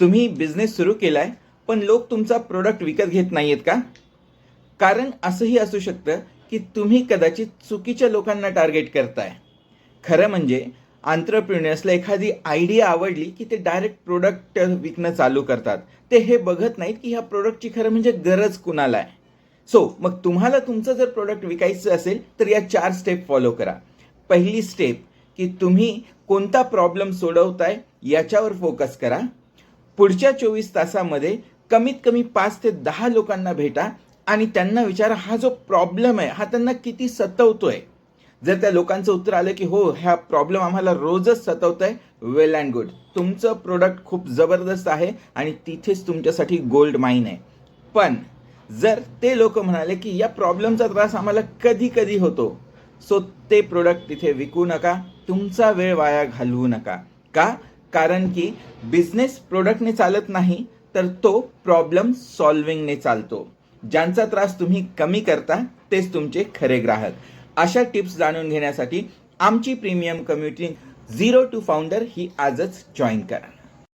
तुम्ही बिझनेस सुरू केलाय पण लोक तुमचा प्रोडक्ट विकत घेत नाहीयेत का? कारण असंही असू शकतं की तुम्ही कदाचित चुकीच्या लोकांना टार्गेट करताय. खरं म्हणजे आंतरप्रिन्युअर्सला एखादी आयडिया आवडली की ते डायरेक्ट प्रोडक्ट विकणं चालू करतात. ते हे बघत नाहीत की ह्या प्रोडक्टची खरं म्हणजे गरज कुणाला आहे. सो मग तुम्हाला तुमचं जर प्रोडक्ट विकायचं असेल तर या चार स्टेप फॉलो करा. पहिली स्टेप की तुम्ही कोणता प्रॉब्लेम सोडवताय याच्यावर फोकस करा. पुढच्या चोवीस तासामध्ये कमीत कमी पाच ते दहा लोकांना भेटा आणि त्यांना विचारा हा जो प्रॉब्लेम आहे हा त्यांना किती सतवतोय? जर त्या लोकांचं उत्तर आलं की हो ह्या प्रॉब्लेम आम्हाला रोजच सतवत आहे वेल अँड गुड तुमचं प्रोडक्ट खूप जबरदस्त आहे आणि तिथेच तुमच्यासाठी गोल्ड माईन आहे. पण जर ते लोक म्हणाले की या प्रॉब्लेमचा त्रास आम्हाला कधी कधी होतो सो ते प्रोडक्ट तिथे विकू नका तुमचा वेळ वाया घालवू नका. का? कारण की बिझनेस प्रोडक्टने चालत नाही तर तो प्रॉब्लेम सॉल्विंगने चालतो. ज्यांचा त्रास तुम्ही कमी करता तेच तुमचे खरे ग्राहक. अशा टिप्स जाणून घेण्यासाठी आमची premium community zero to founder ही आजच जॉईन करा.